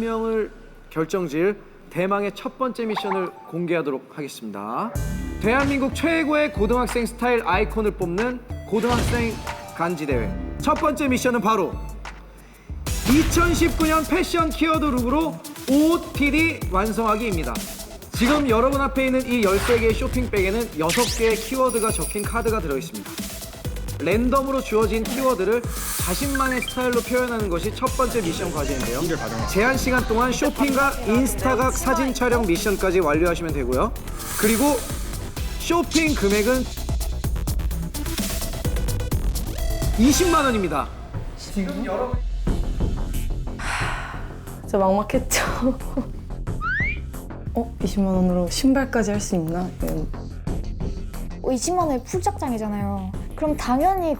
운명을 결정질 대망의 첫 번째 미션을 공개하도록 하겠습니다. 대한민국 최고의 고등학생 스타일 아이콘을 뽑는 고등학생 간지 대회. 첫 번째 미션은 바로 2019년 패션 키워드 룩으로 OOTD 완성하기입니다. 지금 여러분 앞에 있는 이 13개의 쇼핑백에는 6개의 키워드가 적힌 카드가 들어있습니다. 랜덤으로 주어진 키워드를 자신만의 스타일로 표현하는 것이 첫 번째 미션 과제인데요. 제한 시간 동안 쇼핑과 인스타각 사진 촬영 미션까지 완료하시면 되고요. 그리고 쇼핑 금액은 20만 원입니다. 지금 여러분 진짜 막막했죠. 어? 20만 원으로 신발까지 할 수 있나? 이런. 20만 원의 풀착장이잖아요. 그럼 당연히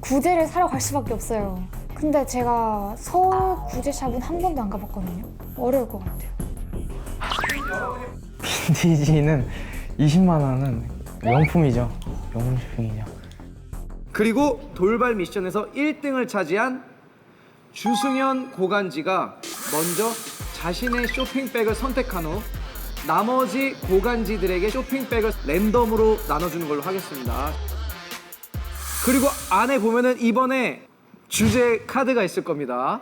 구제를 사러 갈 수밖에 없어요. 근데 제가 서울 구제샵은 한 번도 안 가봤거든요. 어려울 것 같아요. 빈티지는 20만 원은 명품이죠. 명품 쇼핑이죠. 그리고 돌발 미션에서 1등을 차지한 주승현 고간지가 먼저 자신의 쇼핑백을 선택한 후 나머지 고간지들에게 쇼핑백을 랜덤으로 나눠주는 걸로 하겠습니다. 그리고 안에 보면은 이번에 주제 카드가 있을 겁니다.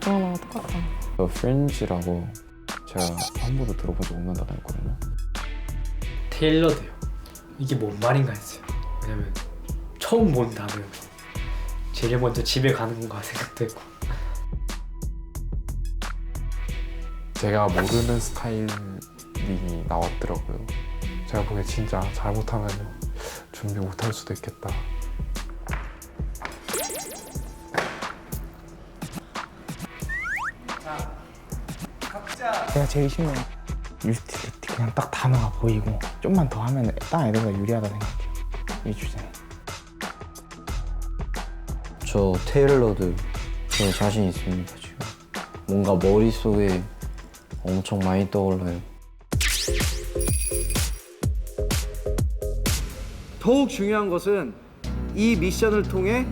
저거랑 똑같다. 그 프렌즈라고 제가 한 번도 들어본 적 없는 단어였거든요. 테일러드요. 이게 뭔 말인가 했어요. 왜냐면 처음 본 단어여서 제일 먼저 집에 가는 건가 생각도 했고 제가 모르는 스타일이 나왔더라고요. 제가 보기에 진짜 잘못하면 준비 못할 수도 있겠다. 제가 제일 쉬운 유스틸리티 그냥 딱 단어가 보이고 좀만 더 하면 딴 애들보다 유리하다 생각해요. 이 주제는. 저 테일러드 저 자신 있습니다 지금 뭔가 머릿속에 엄청 많이 떠올라요 더욱 중요한 것은 이 미션을 통해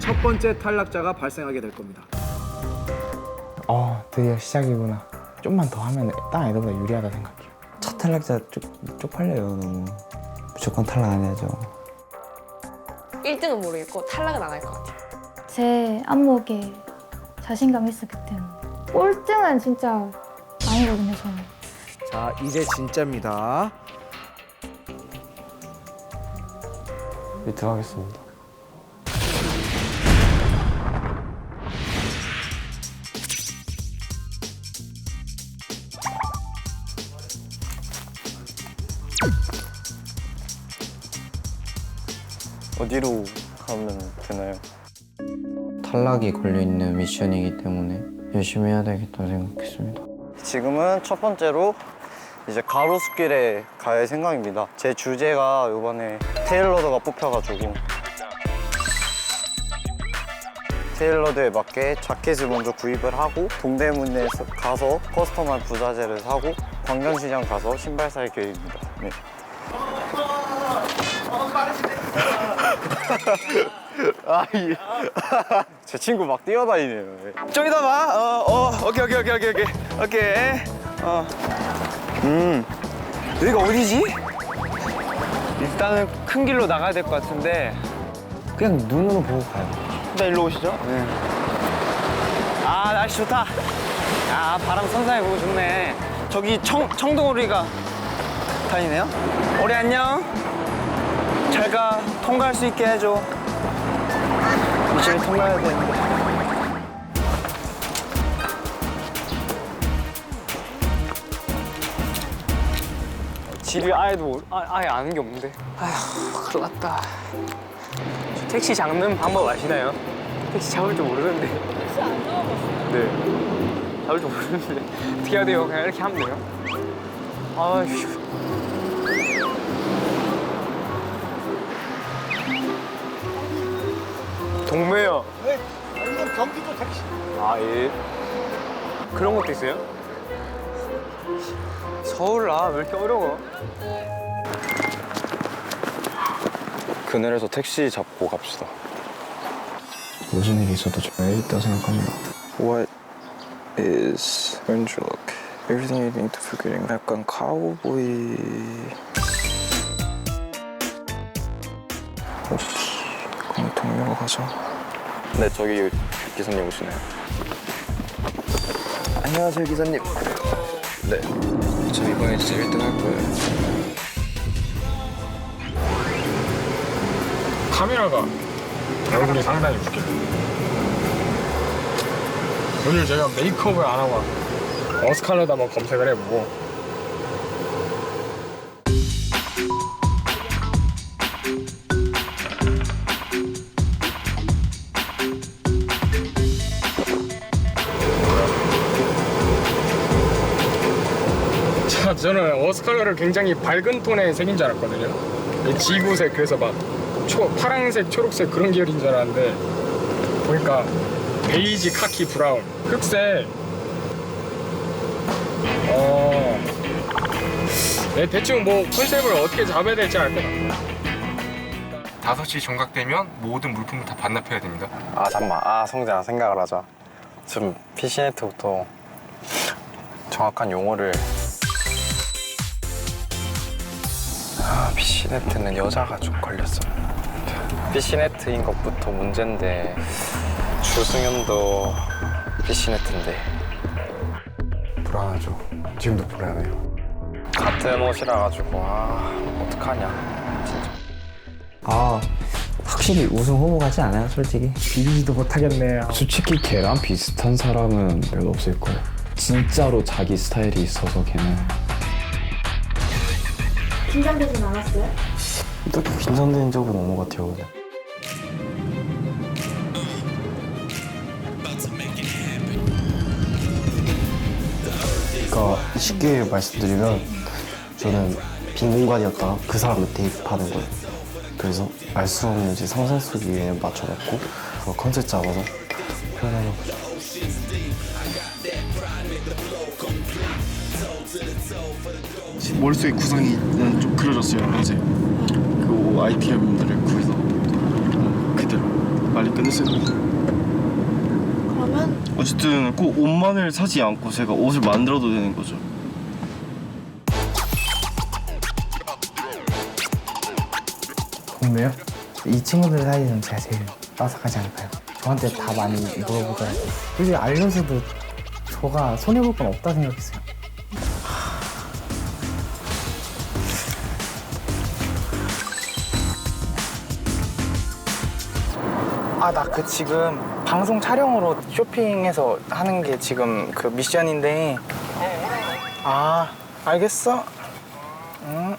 첫 번째 탈락자가 발생하게 될 겁니다. 어 드디어 시작이구나. 좀만 더 하면 딴 애들보다 유리하다 생각해요. 첫 탈락자 쪽, 쪽팔려요 너무 무조건 탈락 안 해야죠 1등은 모르겠고 탈락은 안 할 것 같아요. 제 안목에 자신감 있었기 때문에. 꼴등은 진짜 아니거든요, 저는. 자, 이제 진짜입니다. 미트 하겠습니다. 어디로 가면 되나요? 탈락이 걸려있는 미션이기 때문에 열심히 해야 되겠다 생각했습니다 지금은 첫 번째로 이제 가로수길에 갈 생각입니다. 제 주제가 이번에 테일러드가 뽑혀가지고 테일러드에 맞게 자켓을 먼저 구입을 하고 동대문에 가서 커스텀한 부자재를 사고 광장시장 가서 신발 살 계획입니다. 네. 아, 예. 제 친구 막 뛰어다니네요. 예. 좀 이따 봐. 어, 어, 오케이, 오케이, 오케이, 오케이, 오케이, 오케이. 어, 음, 여기가 어디지? 일단은 큰 길로 나가야 될 것 같은데. 그냥 눈으로 보고 가요. 일단 일로 오시죠. 네. 아, 날씨 좋다. 아, 바람 선선해 보고 좋네. 저기 청, 청둥오리가 다니네요. 오리 안녕. 잘 가. 통과할 수 있게 해줘. 미션을 통과해야 되는데. 집이 아예, 도 아, 아예 아는 게 없는데. 아휴, 큰일 났다. 택시 잡는 방법 아시나요? 택시 잡을 줄 모르는데. 택시 안 잡아봤어요? 네. 잡을 줄 모르는데. 어떻게 해야 돼요? 그냥 이렇게 하면 돼요? 아휴. 동매요. 네. 이건 경기도 택시. 아, 예. 그런 것도 있어요? 서울 아, 왜 이렇게 어려워? 그늘에서 택시 잡고 갑시다. 무슨 일이 있어도 제가 있다고 생각합니다. What is 왠지 look? Everything you need to figure it. 약간 카우보이. 오케이. 그럼 동료가 가자. 네, 저기 기사님 오시네요. 안녕하세요, 기사님. 네. 저 이번에 진짜 1등 할 거예요. 카메라가 얼굴이 상당히 웃겨요. 오늘 제가 메이크업을 안 하고 어스칼렛 한번 검색을 해보고 저는 어스칼렛을 굉장히 밝은 톤의 색인 줄 알았거든요. 이 지구색 그래서 막 초, 파란색, 초록색 그런 계열인 줄 알았는데 보니까 베이지, 카키, 브라운, 흑색. 어, 네, 대충 뭐 컨셉을 어떻게 잡아야 될지 알 것 같아요. 5시 정각되면 모든 물품을 다 반납해야 됩니다. 아 잠만 아 성재야 생각을 하자 좀 피시네트부터 정확한 용어를 피시네트는 여자가 좀 걸렸어요 피시네트인 것부터 문제인데 주승현도 피시네트인데 불안하죠. 지금도 불안해요. 같은 옷이라 가지고 아 어떡하냐 진짜 아 확실히 우승 후보 같지 않아요 솔직히 비비지도 못하겠네요. 솔직히 걔랑 비슷한 사람은 별로 없을 거예요. 진짜로 자기 스타일이 있어서 걔는 긴장되진 않았어요? 딱히 긴장된 적은 없는 것 같아요 그냥. 그러니까 쉽게 말씀드리면 저는 빈 공간이었다가 그 사람을 대입하는 거예요. 그래서 알 수 없는 이제 상상 속에 맞춰갖고 그 컨셉 잡아서 표현하는 거죠. 머릿속에 구성이 좀 그려졌어요 어제 그 아이템들을 구해서 그대로 빨리 끝냈어요 그러면 어쨌든 꼭 옷만을 사지 않고 제가 옷을 만들어도 되는 거죠 동료요? 이 친구들 사이에는 제가 제일 빠삭하지 않을까요? 저한테 다 많이 물어보더라고요. 솔직히 알면서도 저가 손해볼 건 없다 생각했어요. 나 그 지금 방송 촬영으로 쇼핑해서 하는 게 지금 그 미션인데. 아 알겠어. 응.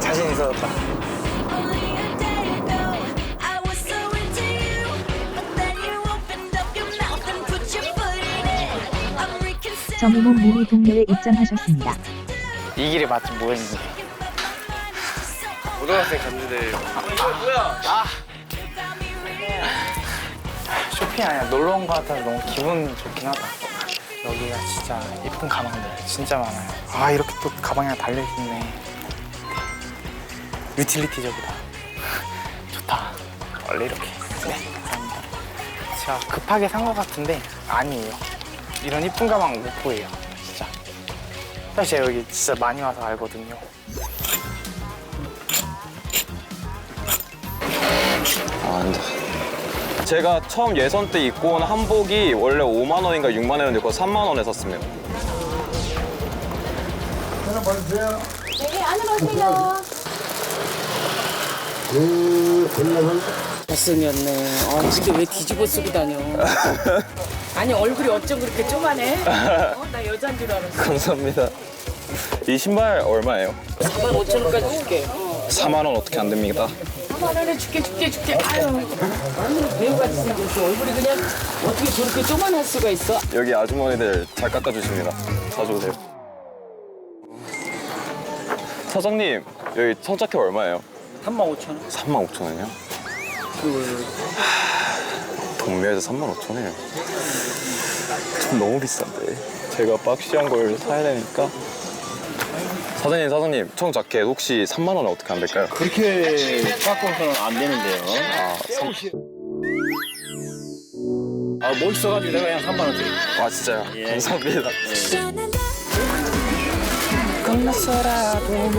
자신 있어졌다. 정우몽 님이 동료에 입장하셨습니다. 이 길이 마침 뭐였는데. 고등학생 간지들 아 쇼핑 아니야 놀러 온 거 같아서 너무 기분 좋긴 하다. 여기가 진짜 예쁜 가방들 진짜 많아요. 아 이렇게 또 가방이 하나 달려있네. 유틸리티적이다. 좋다. 원래 이렇게. 네 감사합니다. 제가 급하게 산 거 같은데 아니에요. 이런 이쁜 가방 못 구해요 진짜. 사실 제가 여기 진짜 많이 와서 알거든요 제가 처음 예선 때 입고 온 한복이 원래 5만 원인가 6만 원이었는데 그거 3만 원에 샀습니다. 네 안으로 오세요 잘생겼네. 아, 근데 왜 뒤집어 쓰고 다녀? 아니 얼굴이 어쩜 그렇게 쪼만해? 어? 나 여잔 줄 알았어. 감사합니다. 이 신발 얼마예요? 4만 5천 원까지 줄게. 4만 원 어떻게 안 됩니다. 4만 원에 줄게 줄게 줄게. 아유. 배우같이 생겼어. 얼굴이 그냥 어떻게 저렇게 쪼만할 수가 있어? 여기 아주머니들 잘 깎아주십니다. 자주 오세요. 사장님, 여기 청자켓 얼마예요? 3만 5천 원 3만 5천 원이요? 동묘에서 3만 5천 원이에요. 좀 너무 비싼데. 제가 박시한 걸 사야 되니까 사장님 사장님 청 자켓 혹시 3만 원에 어떻게 안 될까요? 그렇게 깎고서는 안 되는데요. 아, 삼- 아, 멋있어가지고 내가 그냥 3만 원 드릴게요. 아 진짜요? 감사합니다. 건너서라도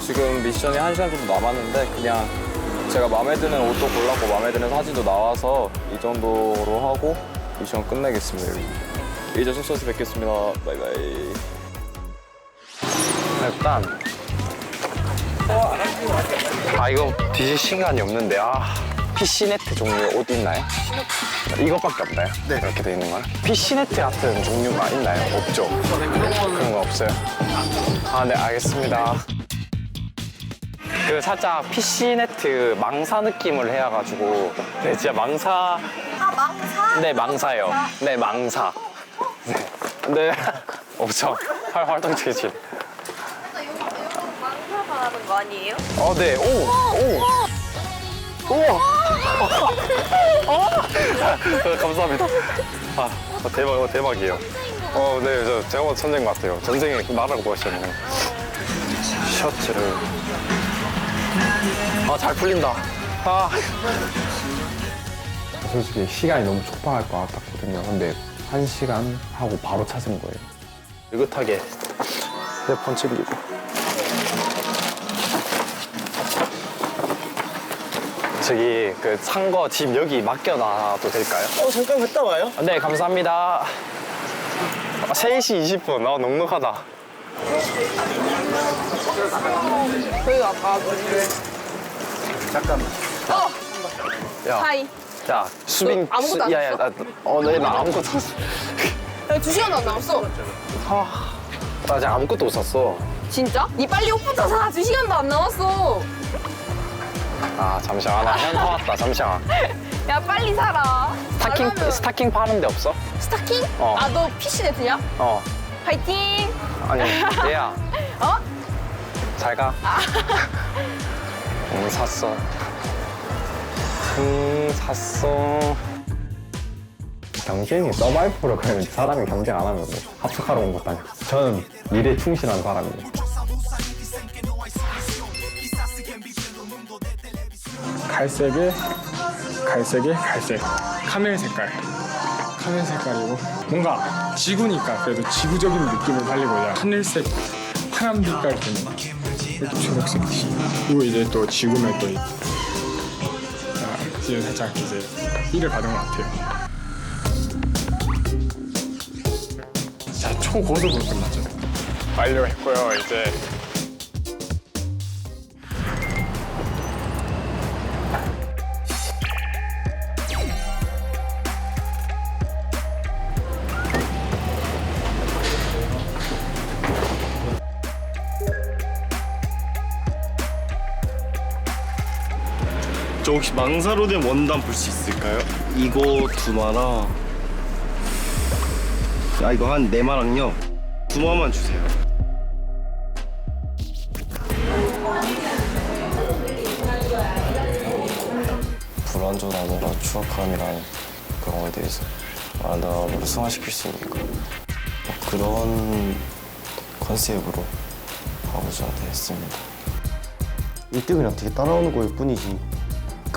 지금 미션이 한 시간 정도 남았는데 그냥 제가 마음에 드는 옷도 골랐고 마음에 드는 사진도 나와서 이 정도로 하고 미션 끝내겠습니다. 이제 숙소에서 뵙겠습니다. 바이바이. 일단 아 이거 뒤질 시간이 없는데 아 PC네트 종류의 옷 있나요? 이것밖에 없나요? 네 이렇게 돼 있는 건 PC네트 같은 종류가 있나요? 없죠? 그런 거 없어요? 아 네 알겠습니다 그 살짝 PC네트 망사 느낌을 해가지고 네 진짜 망사 아 망사? 네 망사요 네 망사 네, 네. 없죠 활, 활동 중이지 망사 말하는 거 아니에요? 어, 네. 오! 오! 우와! 어, 감사합니다. 아, 어, 대박, 어, 대박이에요. 어, 네, 저, 제가 천재인 것 같아요. 전생에 나라고 보셨네요. 셔츠를. 아, 잘 풀린다. 아. 솔직히 시간이 너무 촉박할 것 같았거든요. 근데 한 시간 하고 바로 찾은 거예요. 느긋하게 휴대폰 챙기고. 저기 그 산 거 집 여기 맡겨놔도 될까요? 어, 잠깐 갔다 와요. 네, 감사합니다. 아, 3시 20분. 아, 넉넉하다. 저희 아까 잠깐만. 어! 야, 하이. 야, 수빈. 너 아무것도 안 야, 야? 나, 어, 네, 나 아무것도 안 샀어. 야, 두 시간도 안 남았어. 아, 나 아직 아무것도 못 샀어. 진짜? 니 빨리 옷부터 사. 두 시간도 안 남았어. 아, 잠시만. 나 현타 왔다. 잠시만. 야, 빨리 사라. 스타킹, 말하면- 스타킹 파는 데 없어? 스타킹? 어. 아, 너 PC 네트냐? 어. 파이팅! 아니, 얘야. 어? 잘 가. 응, 샀어. 응, 샀어. 경쟁이 서바이벌을 그냥 사람이 경쟁 안 하면 뭐 합숙하러 온 것도 아니고 저는 일에 충실한 사람이에요. 갈색에 갈색에 갈색 카멜 색깔 카멜 색깔이고 뭔가 지구니까 그래도 지구적인 느낌을 살리고자 하늘색 파란 빛깔 되는 이렇게 초록색 티 그리고 이제 또 지구면 또 이- 아, 지금 살짝 이제 힐을 받은 것 같아요. 자 초고속으로 끝났죠. 완료했고요. 이제 저 혹시 망사로 된 원단 볼 수 있을까요? 이거 두 마라. 아 이거 한 네 마랑요. 두 마만 주세요. 불완전함이랑 추억함이랑 그런 거에 대해서 만화를 승화시킬 수 있으니까 그런 컨셉으로 하고자 했습니다. 1등이랑 되게 따라오는 거일 뿐이지.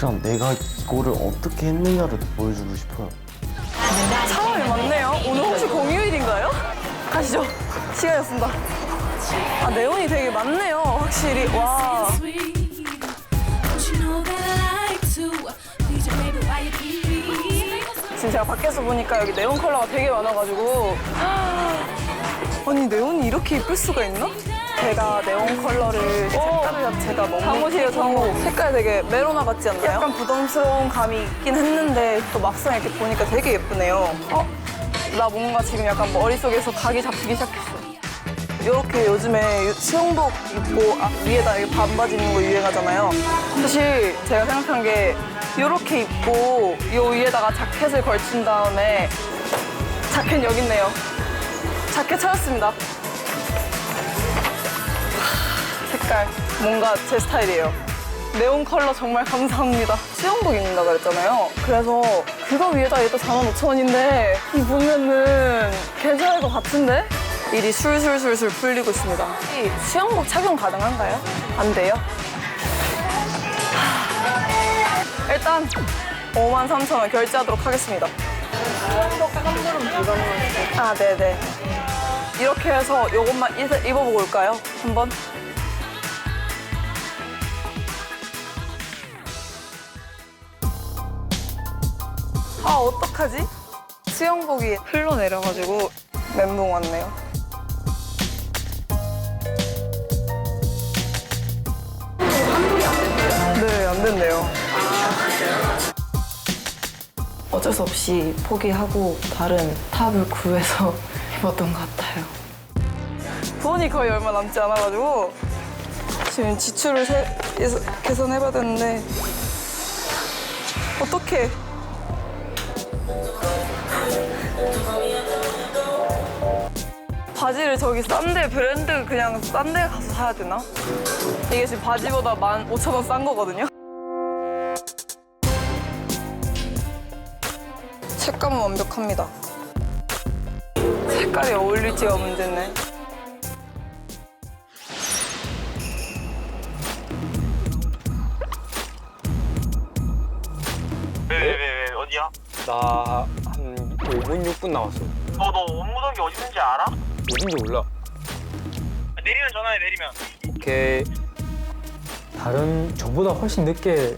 그럼 내가 이거를 어떻게 했느냐를 보여주고 싶어요. 사람이 많네요. 오늘 혹시 공휴일인가요? 가시죠. 시간이 없습니다. 아, 네온이 되게 많네요. 확실히. 와. 지금 제가 밖에서 보니까 여기 네온 컬러가 되게 많아가지고 아니 네온이 이렇게 이쁠 수가 있나? 제가 네온 컬러를 색깔 자체가 너무 잠옷이에요 잠옷 색깔 되게 메로나 같지 않나요? 약간 부담스러운 감이 있긴 했는데 또 막상 이렇게 보니까 되게 예쁘네요 어? 나 뭔가 지금 약간 머릿속에서 각이 잡히기 시작했어 이렇게 요즘에 수영복 입고 아, 위에다 이렇게 반바지 입는 거 유행하잖아요. 사실 제가 생각한 게 이렇게 입고 이 위에다가 자켓을 걸친 다음에 자켓 여기 있네요. 자켓 찾았습니다. 색깔 뭔가 제 스타일이에요. 네온 컬러 정말 감사합니다. 수영복 입는다 그랬잖아요. 그래서 그거 위에다 이것도 45,000원인데 이 보면은 괜찮을 것 같은데? 일이 술술술술 풀리고 있습니다. 이 수영복 착용 가능한가요? 안 돼요? 하, 일단 53,000원 결제하도록 하겠습니다. 아, 네네. 이렇게 해서 이것만 입- 입어보고 올까요? 한번? 아 어떡하지? 수영복이 흘러내려가지고 멘붕 왔네요. 네, 안 됐네요. 어쩔 수 없이 포기하고 다른 탑을 구해서 입었던 것 같아요. 돈이 거의 얼마 남지 않아가지고 지금 지출을 세- 계속 계산해봐야 되는데 어떡해. 바지를 저기 싼데 브랜드 그냥 싼 데 가서 사야 되나? 이게 지금 바지보다 15,000원 싼 거거든요? 색감은 완벽합니다. 색깔이 어울릴지가 문제네. 왜왜왜 어디야? 나 한 5분 6분 남았어. 너 너 업무동기 어디 있는지 알아? 어딘지 몰라. 내리면 전화해 내리면. 오케이. 다른 저보다 훨씬 늦게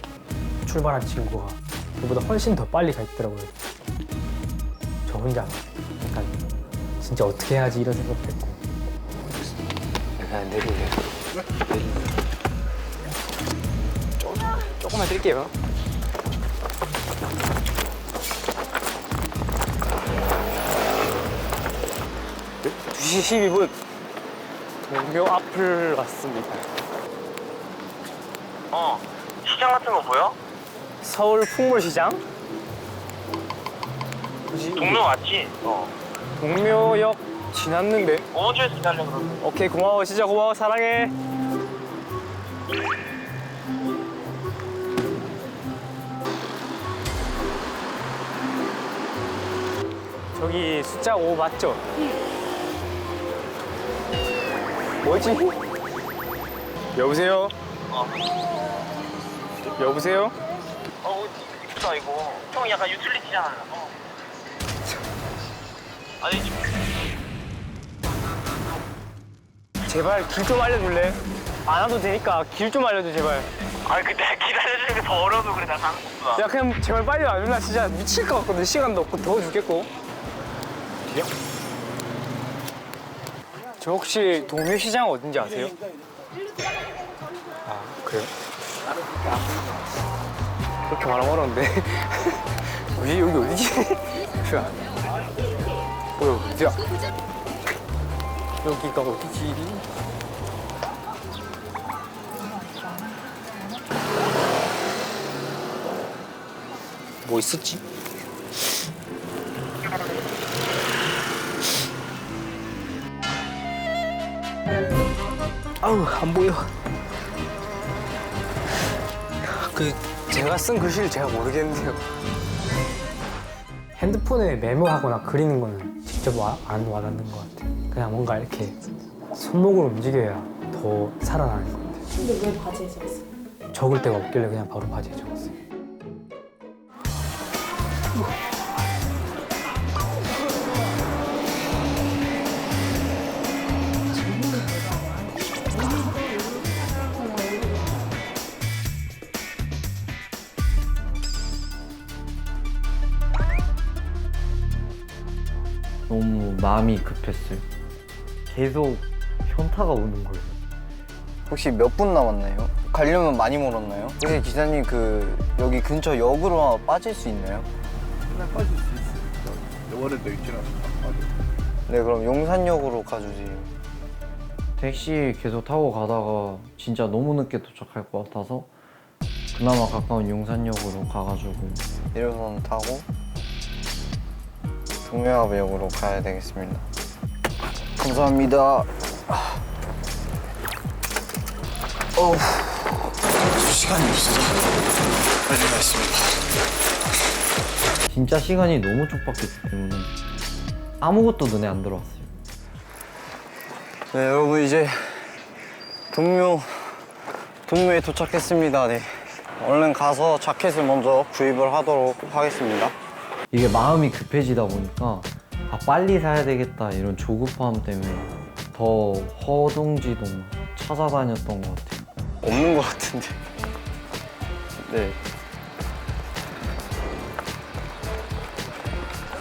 출발한 친구가 저보다 훨씬 더 빨리 가 있더라고요. 저 혼자 약간 진짜 어떻게 해야지 이런 생각도 했고 약간 내릴래. 조금 조금만 뛸게요. 2시 12분 동묘 앞을 왔습니다. 어. 시장 같은 거 보여? 서울 풍물시장? 뭐지? 동묘 맞지? 어. 동묘역 지났는데 어제에서 기다려 그러면. 오케이 고마워 진짜 고마워 사랑해 저기 숫자 5 맞죠? 뭐지? 여보세요? 어. 여보세요? 어, 이쁘다 이거. 형 약간 유틸리티잖아. 어. 아니 제발 길 좀 알려줄래? 안 와도 되니까 길 좀 알려줘 제발 아니 근데 기다려주는 게 더 어려워서 그래 나 생각보다. 야 그냥 제발 빨리 와줄래? 진짜 미칠 것 같거든 시간도 없고 더워 죽겠고 그래요? 저 혹시 동묘시장 어딘지 아세요? 아 그래요? 그렇게 말하면 어려운데 어디 여기 어디지? 뭐야 어디야? 여기가 어디지? 뭐 있었지? 아우 안 보여. 그 제가 쓴 글씨를 제가 모르겠는데요. 핸드폰에 메모하거나 그리는 거는 직접 와, 안 와닿는 것 같아요. 그냥 뭔가 이렇게 손목을 움직여야 더 살아나는 것 같아요. 근데 왜 바지에 적었어? 적을 데가 없길래 그냥 바로 바지에 적었어요. 너무 마음이 급했어요. 계속 현타가 오는 거예요. 혹시 몇 분 남았나요? 가려면 많이 멀었나요? 혹시 기사님 그 여기 근처 역으로 빠질 수 있나요? 그냥 빠질 수 있어요. 원래 또 있지는 않아. 네 그럼 용산역으로 가주세요. 택시 계속 타고 가다가 진짜 너무 늦게 도착할 것 같아서 그나마 가까운 용산역으로 가가지고 1호선 타고 동묘합역으로 가야 되겠습니다. 감사합니다. 어우. 시간이 없어서 빨리 가있습니다. 진짜 시간이 너무 촉박했기 때문에 아무것도 눈에 안 들어왔어요. 네 여러분 이제 동묘 동묘에 도착했습니다. 네 얼른 가서 자켓을 먼저 구입을 하도록 하겠습니다. 이게 마음이 급해지다 보니까 아 빨리 사야 되겠다 이런 조급함 때문에 더 허둥지둥 찾아다녔던 것 같아요. 없는 것 같은데. 네.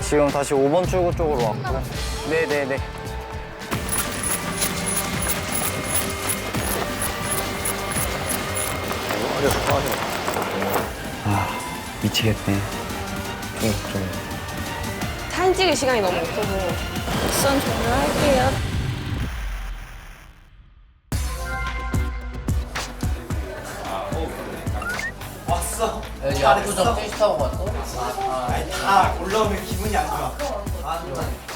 지금 다시 5번 출구 쪽으로 왔고. 네네네. 아 미치겠네. 좀 걱정해. 사진 찍을 시간이 너무 없어서 수선 종료할게요. 왔어. 야, 구정 택시타고 왔어? 아니 다 올라오면 기분이 안 좋아. 아,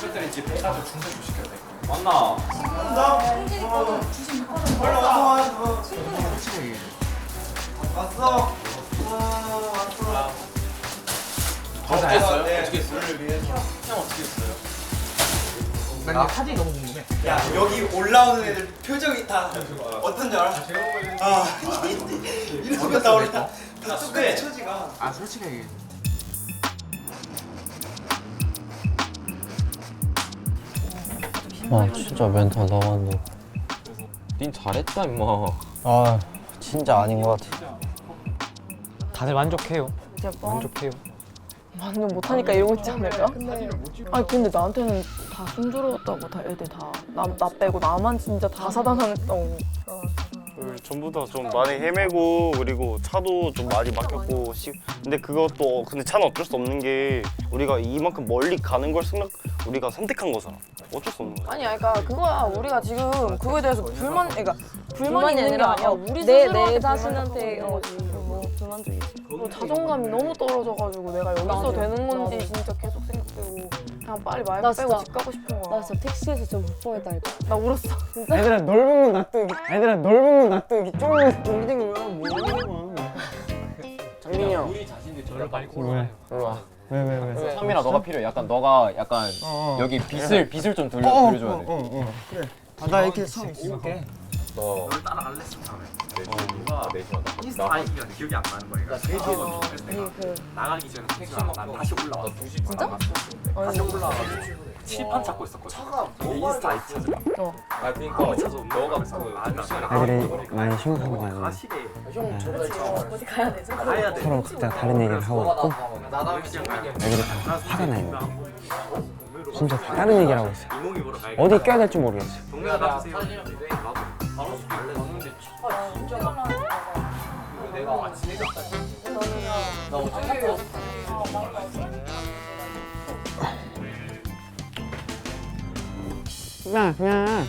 그들이 이제 배가서 중세좀 시켜야 돼. 맞나? 지금 나. 빨리 와서 왔어. 왔어. 다 했어요? 어떻게 했어요? 형 어떻게 했어요? 난 사진이 너무 궁금해. 야 여기 올라오는 애들 표정이 다 어떤 줄 알아? 아 이러고 나올 다 똑같아 처지가. 아 솔직히 얘기해. 와 진짜 멘탈 나갔네. 닌 잘했다 임마. 아 진짜 아닌 것 같아. 다들 만족해요. 진짜 뭐? 만족해요. 만족 못하니까 이러고 있지 않을까? 아니 근데 나한테는 다 순조로웠다고 다 애들 다. 나 나 빼고 나만 진짜 다사다난했다고. 그 전부 다 좀 많이 헤매고 그리고 차도 좀 많이 막혔고 시... 근데 그것도 근데 차는 어쩔 수 없는 게 우리가 이만큼 멀리 가는 걸 생각 우리가 선택한 거잖아. 어쩔 수 없는 거야. 아니 그러니까 그거야. 우리가 지금 그거에 대해서 불만 그러니까 불만이 있는 게 아니라 어, 우리 내- 스스로한테 내 자신한테 자신한테 어, 뭐 불만족이지 그리고 자존감이 너무 떨어져가지고 내가 여기서 나도, 되는 건지 나도. 진짜 계속 생각되고 그냥 빨리 말 나 빼고 진짜- 집 가고 싶은 거야 나 진짜 택시에서 좀못 보겠다니까. 나 울었어 진짜 얘들아 넓은 건 놔두기. 얘들아 넓은 건 놔두기. 좁은 건 여기 댕기면 뭐 하는 거야? 장민이 형. 저를 빨리 왜? 일로 와. 왜왜 왜? 상민아 너가 필요해. 약간 너가 약간 어, 어. 여기 빗을 빗을 좀 돌려 어, 어, 어, 돼. 어, 어. 그래. 아, 나 이렇게 서 있을게. 너 따라갈래? 처음에. 누가 내시하다. 인스타 아이디가 기억이 안 나는 거야. 나 되게 어, 내가 그 나가기 전에 택시가 난 다시 올라와. 진짜? 다시 올라와가지고 칠판 찾고 있었거든. 내 인스타 아이디 찾으라. 어. 아 그러니까 찾아. 너가 그 애들이 많이 심각한 거 아니야? 가시게. 어디 가야 돼? 가야 돼. 서로 각자 다른 얘기를 하고 있고 나도 애들이 다 화가 나 있는 거야. 진짜 다 다른 얘기를 하고 있어요. 이몽이 보러 가야 어디 껴야 될지 모르겠어요. 동네가 나 주세요. 바로 갈래 내가 아침에 갔다. 나 어떻게 야 그냥.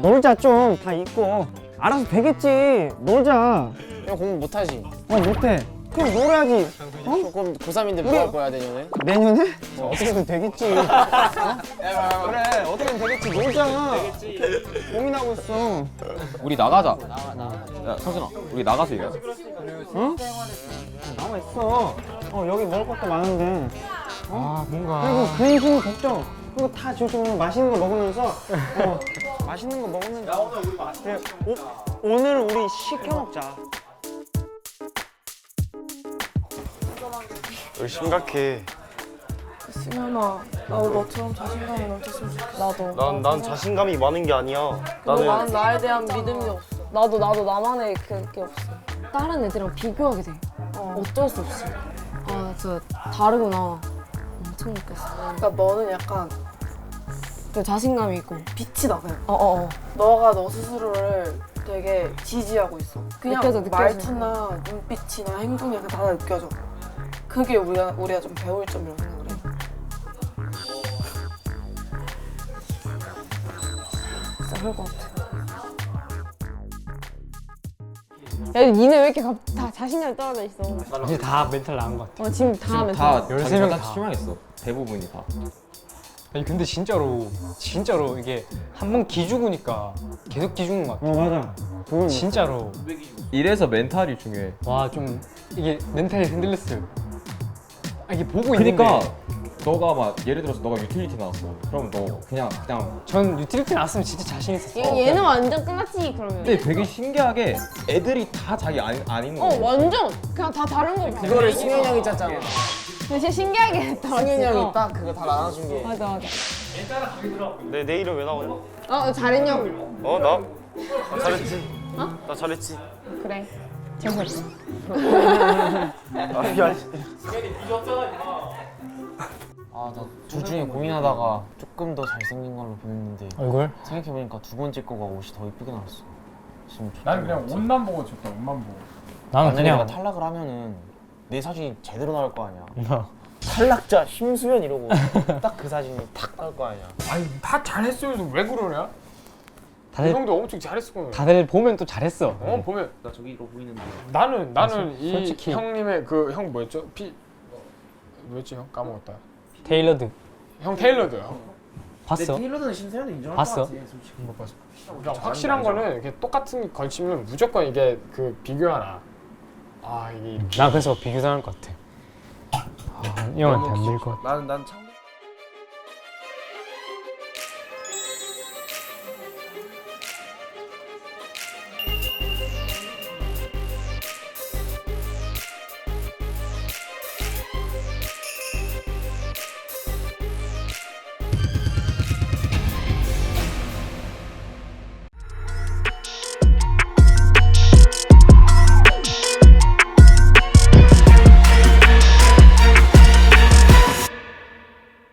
놀자 좀. 다 있고. 알아서 되겠지. 놀자. 형 공부 못하지? 어 못해 그럼 놀아야지 어? 그럼 고3인데 뭐 할 거야 내년에? 내년에? 어, 어떻게든 되겠지 어? 그래 어떻게든 되겠지 놀자 고민하고 있어 우리 나가자. 야 성준아, 우리 나가서 얘기하자. 어? 나와 있어 어 여기 먹을 것도 많은데 어? 아 뭔가. 그리고 근심 걱정 그리고 다 지금 맛있는 거 먹으면서 어, 맛있는 거 먹으면서 오, 오늘 우리 시켜 먹자 여기 심각해 승현아 나도 너처럼 자신감이 넘쳤으면 좋겠어 나도 난, 난 자신감이 많은 게 아니야 나는 나는 나에 대한 믿음이 없어 나도 나도 나만의 그게 없어 다른 애들이랑 비교하게 돼. 어. 어쩔 수 없이. 아, 진짜 다르구나. 엄청 느꼈어. 그러니까 너는 약간 그 자신감이 있고. 빛이 나 그냥 어 어 어. 너가 너 스스로를 되게 지지하고 있어. 그냥 느껴져, 느껴져. 말투나 눈빛이나 행동이 약간 다 느껴져. 그게 우리가 우리가 좀 배울 점이라고 생각을 해. 진짜 그럴 것 같아. 야, 니네 왜 이렇게 갑- 다 자신감이 떨어져 있어? 이제 다 멘탈 나은 것 같아. 어, 지금 다 하면 다 13명 다 다. 실망했어. 대부분이 다. 아니 근데 진짜로 진짜로 이게 한 번 기죽으니까 계속 기죽는 것 같아. 어 맞아. 진짜로. 이래서 멘탈이 중요해. 와 좀 이게 멘탈이 흔들렸어요. 아, 이게 보고 그러니까 있는데 너가 막 예를 들어서 너가 유틸리티 나왔어. 그럼 너 그냥 그냥 전 유틸리티 나왔으면 진짜 자신 있었어. 얘, 얘는 완전 끝났지 그러면. 근데 되게 신기하게 애들이 다 자기 안, 안 있는 어 거야. 완전 그냥 다 다른 거. 그거를 승현이 형이 짰잖아. 근데 진짜 신기하게 했다. 승현이 어. 형이 딱 그거 다 나눠준 게. 맞아 맞아. 내, 내 이름 왜 나오냐? 어 잘했냐고. 어, 나? 나 잘했지. 어? 나 잘했지. 그래. 재밌었어. 아, 미안. 아, 나둘 중에 고민하다가 조금 더 잘생긴 걸로 보냈는데 얼굴? 생각해보니까 두 번째 거가 옷이 더 이쁘게 나왔어. 지금 난 그냥 옷만 보고 줬다 옷만 보고 나는 만약에 그냥- 내가 탈락을 하면은 내 사진이 제대로 나올 거 아니야. 탈락자 심수연 이러고 딱 그 사진이 탁 나올 거 아니야. 아니 다 잘했어요 왜 그러냐? 다들- 이 형도 엄청 잘했을 다들 보면 또 잘했어. 어 보면 나 저기 이거 보이는데. 나는 나는 아, 솔- 이 솔직히. 형님의 그 형 뭐였죠? 피 뭐였지 형 까먹었다. 테일러드 형 테일러드요. 봤어? 테일러드는 심사위원 인정할 봤어? 것 같아, 솔직히. 못 봤어. 그러니까 확실한 거는 이게 똑같은 게 걸치면 무조건 이게 그 비교하나. 아 이게 이렇게 나 그래서 비교 당할 것 같아. 아, 이 형한테 안 될 것 같아. 나는 난 참.